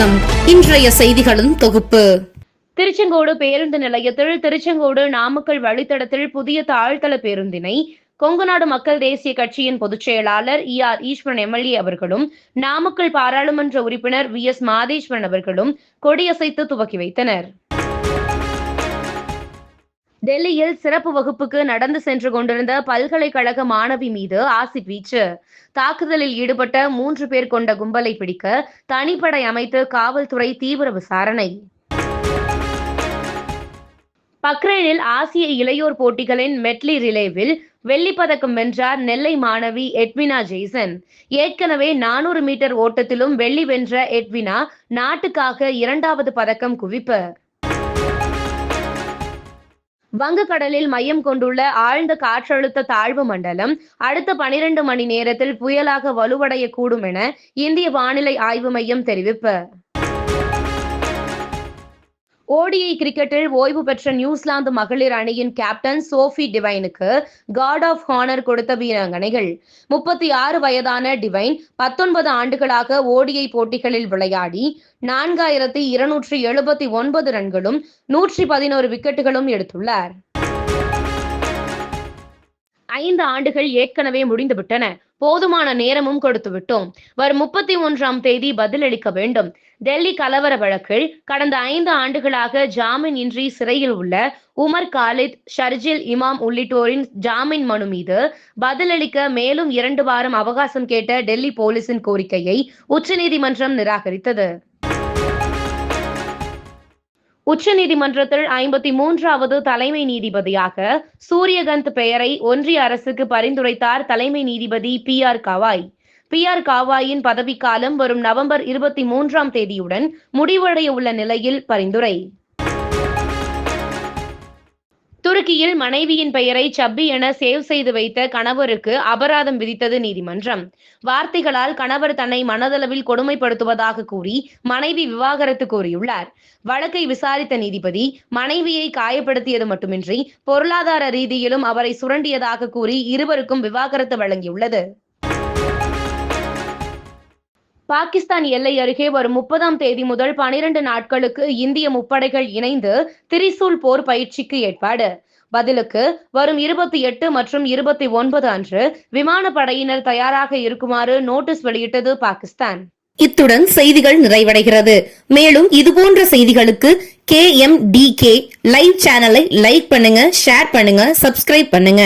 வணக்கம். இன்றைய செய்திகளின் தொகுப்பு. திருச்செங்கோடு பேருந்து நிலையத்தில் திருச்செங்கோடு நாமக்கல் வழித்தடத்தில் புதிய தாழ்தள பேருந்தினை கொங்குநாடு மக்கள் தேசிய கட்சியின் பொதுச் செயலாளர் இ ஆர் ஈஸ்வரன் எம்எல்ஏ அவர்களும் நாமக்கல் பாராளுமன்ற உறுப்பினர் வி எஸ் மாதேஸ்வரன் அவர்களும் கொடியசைத்து துவக்கி வைத்தனர். டெல்லியில் சிறப்பு வகுப்புக்கு நடந்து சென்று கொண்டிருந்த பல்கலைக்கழக மாணவி மீது ஆசிட் வீச்சு. தாக்குதலில் ஈடுபட்ட மூன்று பேர் கொண்ட கும்பலை பிடிக்க தனிப்படை அமைத்து காவல்துறை தீவிர விசாரணை. பக்ரைனில் ஆசிய இளையோர் போட்டிகளின் மெட்லி ரிலேவில் வெள்ளி பதக்கம் வென்றார் நெல்லை மாணவி எட்வினா ஜெய்சன் ஏற்கனவே நானூறு மீட்டர் ஓட்டத்திலும் வெள்ளி வென்ற எட்வினா நாட்டுக்காக இரண்டாவது பதக்கம் குவிப்பு. வங்கக்கடலில் மையம் கொண்டுள்ள ஆழ்ந்த காற்றழுத்த தாழ்வு மண்டலம் அடுத்த பனிரெண்டு மணி நேரத்தில் புயலாக வலுவடையக்கூடும் என இந்திய வானிலை ஆய்வு மையம் தெரிவிப்பு. ஓடிஐ கிரிக்கெட்டில் ஓய்வு பெற்ற நியூசிலாந்து மகளிர் அணியின் கேப்டன் சோஃபி டிவைனுக்கு கார்ட் ஆஃப் ஹானர் கொடுத்த வீராங்கனைகள். முப்பத்தி ஆறு வயதான டிவைன் பத்தொன்பது ஆண்டுகளாக ஓடிஐ போட்டிகளில் விளையாடி நான்காயிரத்தி இருநூற்றி எழுபத்தி ஒன்பது ரன்களும் நூற்றி பதினோரு விக்கெட்டுகளும் எடுத்துள்ளார். ஐந்து ஆண்டுகள் ஏற்கனவே முடிந்துவிட்டன. போதுமான நேரமும் கொடுத்து விட்டோம் வரும் முப்பத்தி ஒன்றாம் தேதி பதிலளிக்க வேண்டும். டெல்லி கலவர வழக்கில் கடந்த ஐந்து ஆண்டுகளாக ஜாமீன் இன்றி சிறையில் உள்ள உமர் காலித் ஷர்ஜில் இமாம் உள்ளிட்டோரின் ஜாமீன் மனு மீது பதிலளிக்க மேலும் இரண்டு வாரம் அவகாசம் கேட்ட டெல்லி போலீசின் கோரிக்கையை உச்சநீதிமன்றம் நிராகரித்தது. உச்சநீதிமன்றத்தில் ஐம்பத்தி மூன்றாவது தலைமை நீதிபதியாக சூரியகந்த் பெயரை ஒன்றிய அரசுக்கு பரிந்துரைத்தார் தலைமை நீதிபதி B R Gavai. B R காவாயின் பதவிக்காலம் வரும் நவம்பர் இருபத்தி மூன்றாம் தேதியுடன் முடிவடைய உள்ள நிலையில் பரிந்துரை. துருக்கியில் மனைவியின் பெயரை சப்பி என சேவ் செய்து வைத்த கணவருக்கு அபராதம் விதித்தது நீதிமன்றம். வார்த்தைகளால் கணவர் தன்னை மனதளவில் கொடுமைப்படுத்துவதாக கூறி மனைவி விவாகரத்து கோரியுள்ளார். வழக்கை விசாரித்த நீதிபதி மனைவியை காயப்படுத்தியது மட்டுமின்றி பொருளாதார ரீதியிலும் அவரை சுரண்டியதாக கூறி இருவருக்கும் விவாகரத்து வழங்கியுள்ளது. பாகிஸ்தான் எல்லை அருகே வரும் முப்பதாம் தேதி முதல் பனிரெண்டு நாட்களுக்கு இந்திய முப்படைகள் இணைந்து திரிசூல் போர் பயிற்சிக்கு ஏற்பாடு. பதிலுக்கு வரும் இருபத்தி எட்டு மற்றும் இருபத்தி ஒன்பது அன்று விமானப்படையினர் தயாராக இருக்குமாறு நோட்டீஸ் வெளியிட்டது பாகிஸ்தான். இத்துடன் செய்திகள் நிறைவடைகிறது. மேலும் இதுபோன்ற செய்திகளுக்கு K M D K live சேனலை லைக் பண்ணுங்க ஷேர் பண்ணுங்க சப்ஸ்கிரைப் பண்ணுங்க.